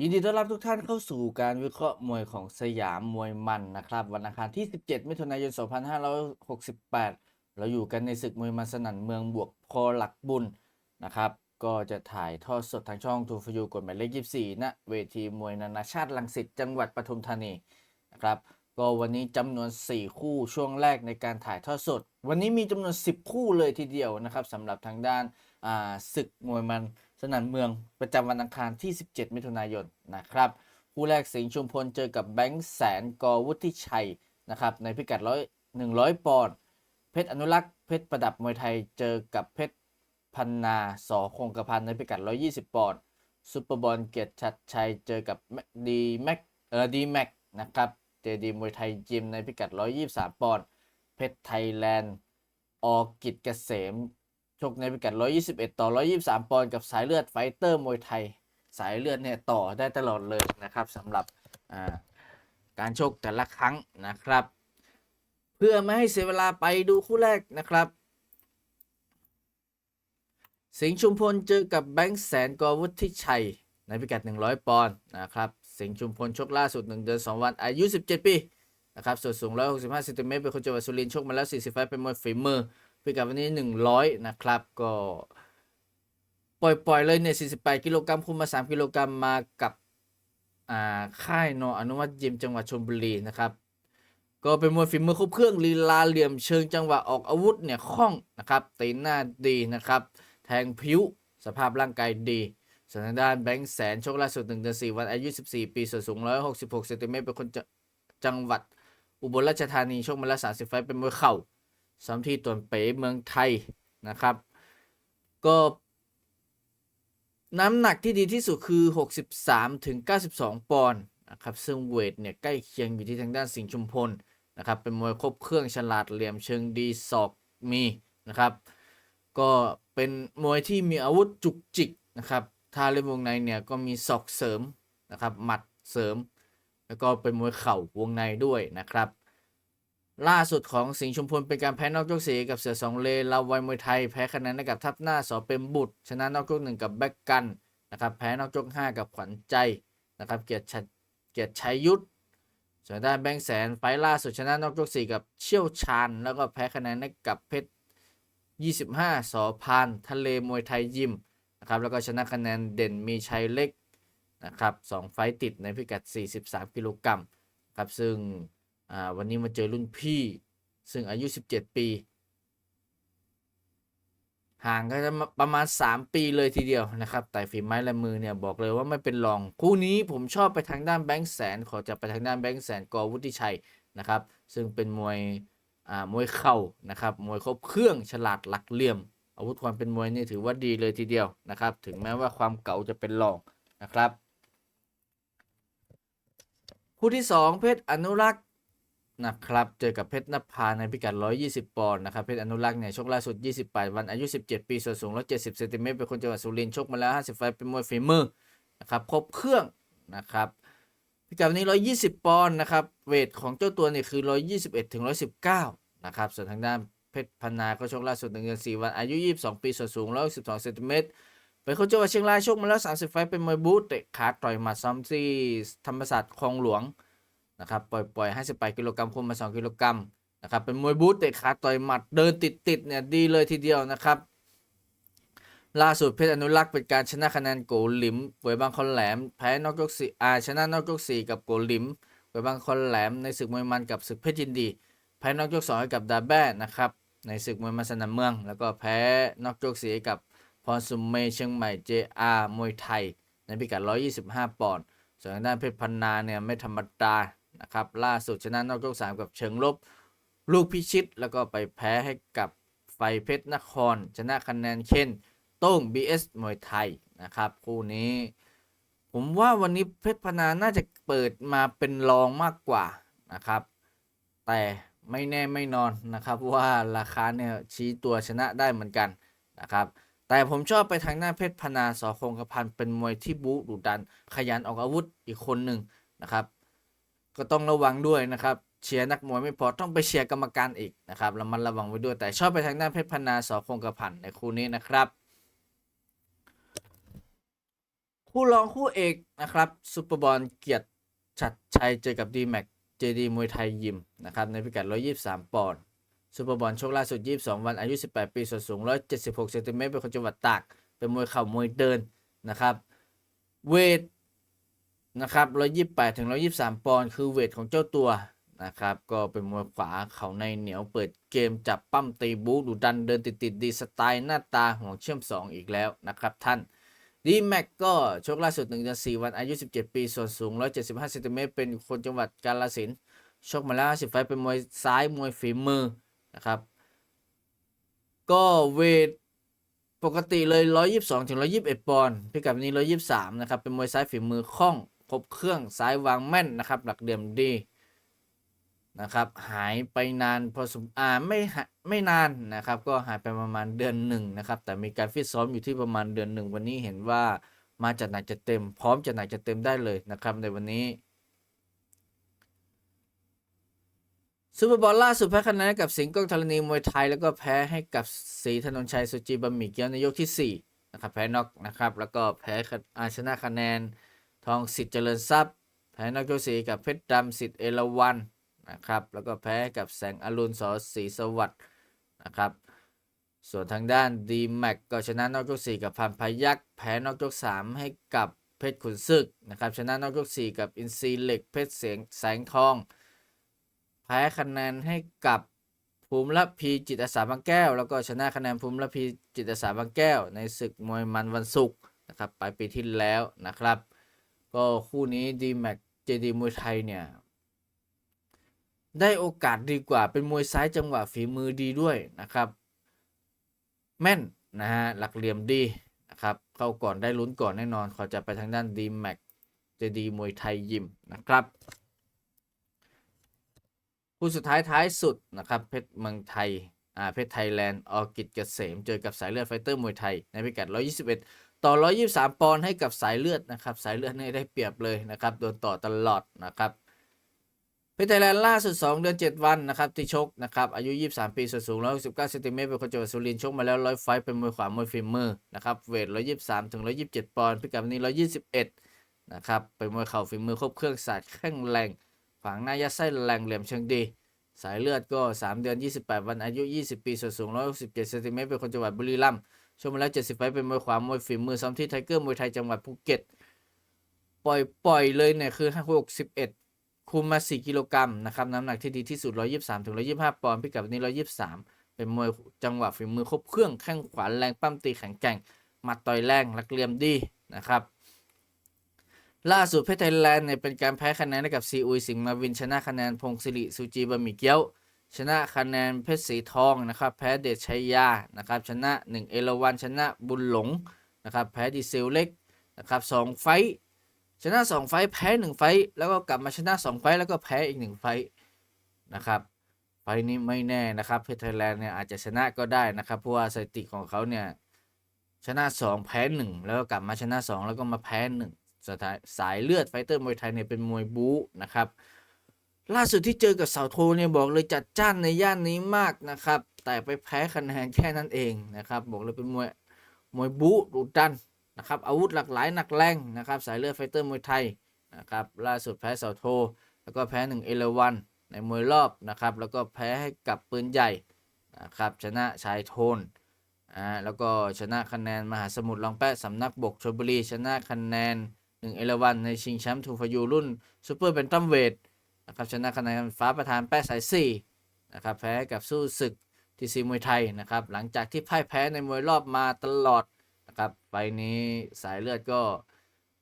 ยินดีต้อนรับทุกท่านเข้าสู่การวิเคราะห์มวยของสยามมวยมันนะครับ วันอังคารที่ 17 มิถุนายน 2568 เราอยู่กันในศึกมวยมันสนั่นเมืองบวกพอหลักบุญนะครับ ก็จะถ่ายทอดสดทางช่องทูฟยูกฎหมายเลข 24ณเวทีมวยนานาชาติลังสิตจังหวัดปทุมธานีนะครับก็วันนี้จำนวน 4 คู่ช่วงแรกในการถ่ายทอดสด วันนี้มีจำนวน 10 คู่เลยทีเดียวนะครับสำหรับทางด้านศึกมวยมัน สนั่นเมืองประจำวันอังคารที่ 17 มิถุนายนนะครับคู่แรกสิงห์ชุมพลเจอกับแบงค์แสนกอวุฒิชัยนะครับในพิกัดร้อยหนึ่งร้อยปอนด์เพชรอนุรักษ์เพชรประดับมวยไทยเจอกับเพชรพันนาสอคงกระพันในพิกัด 120 ปอนด์ซุปเปอร์บอลเกียรติชัดชัยเจอกับดีแม็กเออดีแม็กนะครับเจดีมวยไทยจิมในพิกัด 123 ปอนด์เพชรไทยแลนด์ออกิจเกษม ชกในพิกัด 121 ต่อ 123 ปอนด์กับสายเลือดไฟเตอร์มวยไทย สายเลือดเนี่ยต่อได้ตลอดเลยนะครับสำหรับการชกแต่ละครั้งนะครับ เพื่อไม่ให้เสียเวลาไปดูคู่แรกนะครับ สิงห์ชุมพลเจอกับแบงค์แสนกอวุฒิชัย ในพิกัด 100 ปอนด์นะครับสิงห์ชุมพลชกล่าสุด 1 เดือน 2 วันอายุ 17 ปีนะครับส่วนสูง 165ซนติเมตรเป็นคนจังหวัดสุรินทร์ชกมาแล้ว 40 ไฟต์เป็นมวยฝีมือ พิกัดวันนี้ 100 นะครับ ก็ ปล่อยปล่อยเลยเนี่ย 48 กิโลกรัมคุมมา 3 กิโลกรัมมากับอ่าค่ายนออนุวัตยิมจังหวัดชลบุรีนะครับ ก็เป็นมวยฝีมือครบเครื่องลีลาเหลี่ยมเชิงจังหวะออกอาวุธเนี่ยคล่องนะครับตีหน้าดีนะครับ แทงผิวสภาพร่างกายดีส่วนทางด้านแบงค์แสนชกล่าสุด1เดือน4วันอายุ 14 ปีส่วนสูง 166เซนติเมตรเป็นคนจ,จังหวัดอุบลราชธานีชกมาแล้ว30 ไฟเป็นมวยเข่า ซ้อมที่ตวนเป๋เมืองไทยนะครับ ก็น้ำหนักที่ดีที่สุดคือ 63ถึง92 ปอนด์นะครับ ซึ่งเวทเนี่ยใกล้เคียงอยู่ที่ทางด้านสิงห์ชุมพลนะครับ เป็นมวยครบเครื่องฉลาดเหลี่ยมเชิงดีศอกมีนะครับ ก็เป็นมวยที่มีอาวุธจุกจิกนะครับ ถ้าเล่นวงในเนี่ยก็มีศอกเสริมนะครับ หมัดเสริม แล้วก็เป็นมวยเข่าวงในด้วยนะครับ ล่าสุดของสิงห์ชุมพลเป็นการแพ้นอกยกสีกับเสือสองเลลาวัยมวยไทยแพ้คะแนนกับทัพหน้าสอเป็นบุตร ชนะนอกยกหนึ่งกับแบ็กกันนะครับแพ้นอกยกห้ากับขวัญใจนะครับเกียรติชัยเกียรติชัยยุทธส่วนด้านแบงค์แสนไฟล่าสุดชนะนอกยกสี่กับเชี่ยวชาญแล้วก็แพ้คะแนนกับเพชร25 สอพานทะเลมวยไทยยิมนะครับแล้วก็ชนะคะแนนเด่นมีชัยเล็กนะครับสองไฟต์ติดในพิกัด 43 กิโลกรัมครับซึ่ง อ่าวันนี้มาเจอรุ่นพี่ซึ่งอายุ 17 ปี ห่างกันประมาณ 3 ปีเลยทีเดียวนะครับ แต่ฝีไม้ลายมือเนี่ยบอกเลยว่าไม่เป็นรอง คู่นี้ผมชอบไปทางด้านแบงค์แสน ขอจะไปทางด้านแบงค์แสนกอวุฒิชัยนะครับ ซึ่งเป็นมวยอ่ามวยเข่านะครับ มวยครบเครื่องฉลาดหลักเหลี่ยม อาวุธความเป็นมวยนี่ถือว่าดีเลยทีเดียวนะครับ ถึงแม้ว่าความเก่าจะเป็นรองนะครับ คู่ที่ 2 เพชรอนุรักษ์ นะครับ เจอกับเพชรนภาในพิกัด 120 ปอนด์นะครับ เพชรอนุรักษ์เนี่ยชกล่าสุด 28 วันอายุ 17 ปี ส่วนสูง 170เซนติเมตร เป็นคนจังหวัดสุรินทร์ชกมาแล้ว 50 ไฟเป็นมวยฝีมือนะครับ ครบเครื่องนะครับพิกัดวันนี้ 120 ปอนด์นะครับ เวทของเจ้าตัวเนี่ยคือ 121ถึง119 นะครับ ส่วนทางด้านเพชรพนา ก็ชกล่าสุด1เดือน4วัน อายุ 22 ปี ส่วนสูง112เซนติเมตรเป็นคนจังหวัดเชียงรายชกมาแล้ว 30 ไฟเป็นมวยบูทเตะขาต่อยหมัดซ้อมที่ธรรมศาสตร์คลองหลวง นะครับปล่อยปล่อย58กิโลกรัมคุมมา 2 กิโลกรัมนะครับเป็นมวยบูทเตะขาต่อยหมัดเดินติดติดเนี่ยดีเลยทีเดียวนะครับล่าสุดเพชรอนุรักษ์เป็นการชนะคะแนนโกหลิมเวยบางคนแหลมแพ้นอกยกสี่อาชนะนอกยกสี่กับโกหลิมเวยบางคนแหลมในศึกมวยมันกับศึกเพชรยินดี แพ้นอกยกสองให้กับดาแบ้นะครับในศึกมวยมันสนามเมือง แล้วก็แพ้นอกยกสี่กับพรสุมเมย์เชียงใหม่เจอามวยไทย ในพิกัด 125 ปอนด์ส่วนทางด้านเพชรพันนาเนี่ยไม่ธรรมดา นะครับล่าสุดชนะนอกยกสามกับเชิงลบ ลูกพิชิต แล้วก็ไปแพ้ให้กับไฟเพชรนคร ชนะคะแนนเช่นโต้ง BS มวยไทยนะครับคู่นี้ผมว่าวันนี้เพชรพนาน่าจะเปิดมาเป็นรองมากกว่านะครับ แต่ไม่แน่ไม่นอนนะครับว่าราคาเนี่ยชี้ตัวชนะได้เหมือนกันนะครับ แต่ผมชอบไปทางหน้าเพชรพนาสอคงกระพันเป็นมวยที่บูดุดัน ขยันออกอาวุธอีกคนหนึ่งนะครับ ก็ต้องระวังด้วยนะครับเชียร์นักมวยไม่พอต้องไปเชียร์กรรมการอีกนะครับระมัดระวังไว้ด้วยแต่ชอบไปทางด้านเพชรพนาสอคงกระพันในคู่นี้นะครับ คู่รองคู่เอกนะครับซุปเปอร์บอลเกียรติชัดชัยเจอกับดีแม็กเจดีมวยไทยยิมนะครับในพิกัด 123 ปอนด์ซุปเปอร์บอลชกล่าสุด 22 วันอายุ 18 ปีส่วนสูง 176เซนติเมตรเป็นคนจังหวัดตาก เป็นมวยเข่ามวยเดินนะครับ เวท นะครับ128ถึง123 ปอนด์คือเวทของเจ้าตัวนะครับ ก็เป็นมวยขวาเขาในเหนียวเปิดเกมจับปั้มตีบูดุดันเดินติดติดดีสไตล์หน้าตาห่วงเชื่อม 2 อีกแล้วนะครับท่านดีแม็กก็ชกล่าสุด1เดือน4วันอายุ 17 ปีส่วนสูง 175เซนติเมตรเป็นคนจังหวัดกาฬสินธุ์ชกมาแล้ว50ไฟเป็นมวยซ้ายมวยฝีมือนะครับก็เวทปกติเลย 122ถึง121 ปอนด์พิกัดนี้ 123 นะครับ เป็นมวยซ้ายฝีมือคล่อง ครบเครื่องซ้ายวางแม่นนะครับ หลักเดี่ยมดีนะครับ หายไปนานพอสมอ่าไม่ไม่นานนะครับ ก็หายไปประมาณเดือนหนึ่งนะครับ แต่มีการฟิตซ้อมอยู่ที่ประมาณเดือนหนึ่งวันนี้เห็นว่ามาจัดหนักจัดเต็ม พร้อมจัดหนักจัดเต็มได้เลยนะครับในวันนี้ซูเปอร์บอลล่าสุดแพ้คะแนนกับสิงห์กองธรณีมวยไทย แล้วก็แพ้ให้กับศรีธนนชัยสุจีบะหมี่เกี๊ยวในยกที่4นะครับแพ้น็อกนะครับแล้วก็แพ้อาชนะคะแนน ทองสิทธิ์เจริญทรัพย์ แพ้นอกยกสีกับเพชรดำสิทธิ์เอราวันนะครับ แล้วก็แพ้กับแสงอรุณสอศรีสวัสดิ์นะครับ ส่วนทางด้านดีแม็กก็ชนะนอกยก4กับพันพยักษ์แพ้นอกยก3ให้กับเพชรขุนศึกนะครับชนะนอกยก4กับอินซีเหล็กเพชรเสียงแสงทอง แพ้คะแนนให้กับภูมิละพีจิตอาสาบางแก้ว แล้วก็ชนะคะแนนภูมิละพีจิตอาสาบางแก้ว ในศึกมวยมันวันศุกร์นะครับปลายปีที่แล้วนะครับ ก็คู่นี้ดีแม็กเจดีมวยไทยเนี่ย ได้โอกาสดีกว่าเป็นมวยซ้ายจังหวะฝีมือดีด้วยนะครับ แม่นนะฮะหลักเหลี่ยมดีนะครับ เข้าก่อนได้ลุ้นก่อนแน่นอนขอจะไปทางด้านดีแม็กเจดีมวยไทยยิมนะครับคู่สุดท้ายท้ายสุดนะครับเพชรเมืองไทยอ่าเพชรไทยแลนด์ออกิจเกษม เจอกับสายเลือดไฟเตอร์มวยไทย ในพิกัด 121 ต่อ 123 ปอนด์ให้กับสายเลือดนะครับ สายเลือดนี่ได้เปรียบเลยนะครับ โดนต่อตลอดนะครับเพชรไทยแลนด์ล่าสุด 2 เดือน 7 วันนะครับที่ชกนะครับอายุ 23 ปีส่วนสูง 169เซนติเมตรเป็นคนจังหวัดสุรินทร์ชกมาแล้ว 100 ไฟเป็นมวยขวามวยฝีมือนะครับเวท 123 ถึง 127 ปอนด์พิกัดวันนี้ 121 นะครับเป็นมวยเข่าฝีมือครบเครื่องศาสตร์แข้งแรงขวางหน้ายัดไส้แรงเหลี่ยมเชิงดี สายเลือดก็ 3 เดือน 28 วันอายุ 20 ปีส่วนสูง 167เซนติเมตรเป็นคนจังหวัดบุรีรัมย์ ชกมาแล้ว 70ไฟเป็นมวยขวามวยฝีมือซ้อมที่ไทเกอร์มวยไทยจังหวัดภูเก็ต ปล่อยปล่อยเลยเนี่ยคือ61คุมมา 4 กิโลกรัมนะครับน้ำหนักที่ดีที่สุด 123ถึง125 ปอนด์พิกัดนี้ 123 เป็นมวยจังหวะฝีมือครบเครื่องแข้งขวาแรงปั้มตีแข็งแกร่งหมัดต่อยแรงหลักเหลี่ยมดีนะครับล่าสุดเพชรไทยแลนด์เนี่ยเป็นการแพ้คะแนนให้กับซีอุยสิงห์มาวินชนะคะแนนพงศิริสุจีบะหมี่เกี๊ยว ชนะคะแนนเพชรสีทองนะครับ แพ้เดชชัยยานะครับ ชนะ 1 เอราวันชนะบุญหลงนะครับ แพ้ดีเซลเล็กนะครับสองไฟชนะ 2 ไฟแพ้ 1 ไฟแล้วก็กลับมาชนะ 2 ไฟแล้วก็แพ้อีก 1 ไฟนะครับไฟนี้ไม่แน่นะครับเพชรไทยแลนด์เนี่ยอาจจะชนะก็ได้นะครับเพราะว่าสถิติของเขาเนี่ยชนะ 2 แพ้ 1 แล้วก็กลับมาชนะ 2 แล้วก็มาแพ้1สายเลือดไฟเตอร์มวยไทยเนี่ยเป็นมวยบู๊นะครับ ล่าสุดที่เจอกับเสาโทเนี่ยบอกเลยจัดจ้านในย่านนี้มากนะครับ แต่ไปแพ้คะแนนแค่นั้นเองนะครับ บอกเลยเป็นมวยมวยบูดุดันนะครับอาวุธหลากหลายหนักแรงนะครับสายเลือดไฟเตอร์มวยไทยนะครับล่าสุดแพ้เสาโท แล้วก็แพ้หนึ่งเอราวันในมวยรอบนะครับ แล้วก็แพ้ให้กับปืนใหญ่นะครับชนะชายโทนอ่าแล้วก็ชนะคะแนนมหาสมุทรลองแปะสำนักบกชลบุรีชนะคะแนนหนึ่งเอราวันในชิงแชมป์ทูฟายูรุ่นซูเปอร์เบนตัมเวท นะครับชนะคะแนนฟ้าประธานแป้สายสี่นะครับแพ้กับสู้ศึกทีซีมวยไทยนะครับ หลังจากที่พ่ายแพ้ในมวยรอบมาตลอดนะครับไปนี้สายเลือดก็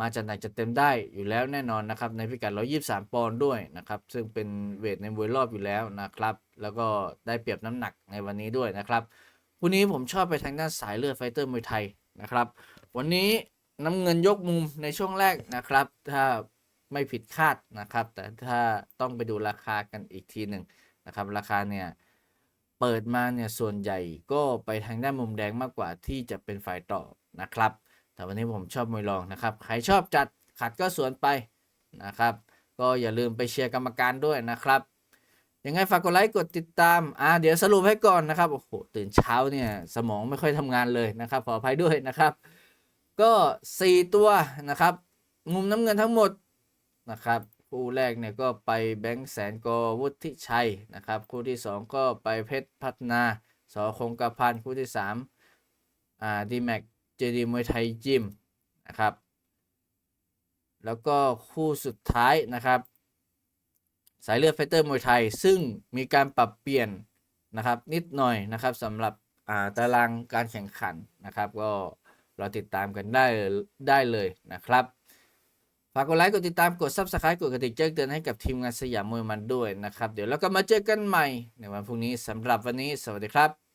มาจัดหนักจัดเต็มได้อยู่แล้วแน่นอนนะครับ ในพิกัด 123 ปอนด์ด้วยนะครับ ซึ่งเป็นเวทในมวยรอบอยู่แล้วนะครับ แล้วก็ได้เปรียบน้ำหนักในวันนี้ด้วยนะครับวันนี้ผมชอบไปทางด้านสายเลือดไฟเตอร์มวยไทยนะครับ วันนี้น้ำเงินยกมุมในช่วงแรกนะครับ ถ้า ไม่ผิดคาดนะครับ แต่ถ้าต้องไปดูราคากันอีกทีหนึ่งนะครับ ราคาเนี่ยเปิดมาเนี่ยส่วนใหญ่ก็ไปทางด้านมุมแดงมากกว่าที่จะเป็นฝ่ายต่อนะครับ แต่วันนี้ผมชอบมวยรองนะครับ ใครชอบจัดขัดก็สวนไปนะครับ ก็อย่าลืมไปเชียร์กรรมการด้วยนะครับยังไงฝากกดไลค์กดติดตาม อ่า เดี๋ยวสรุปให้ก่อนนะครับ โอ้โห ตื่นเช้าเนี่ย สมองไม่ค่อยทำงานเลยนะครับ ขออภัยด้วยนะครับ ก็ 4 ตัวนะครับ มุมน้ำเงินทั้งหมด นะครับคู่แรกเนี่ยก็ไปแบงค์แสนกอวุฒิชัยนะครับคู่ที่ 2 ก็ไปเพชรพัฒนาสอคงกระพันคู่ที่3อ่าดีแม็กเจดีมวยไทยยิมนะครับแล้วก็คู่สุดท้ายนะครับ สายเลือดไฟเตอร์มวยไทย ซึ่งมีการปรับเปลี่ยนนะครับนิดหน่อยนะครับสำหรับอ่าตารางการแข่งขันนะครับ ก็เราติดตามกันได้ได้เลยนะครับ ฝากกดไลค์กดติดตามกด Subscribe กดกระดิ่งแจ้งเตือนให้กับทีมงานสยามมวยมันด้วยนะครับ เดี๋ยวเราก็มาเจอกันใหม่ในวันพรุ่งนี้สำหรับวันนี้ สวัสดีครับ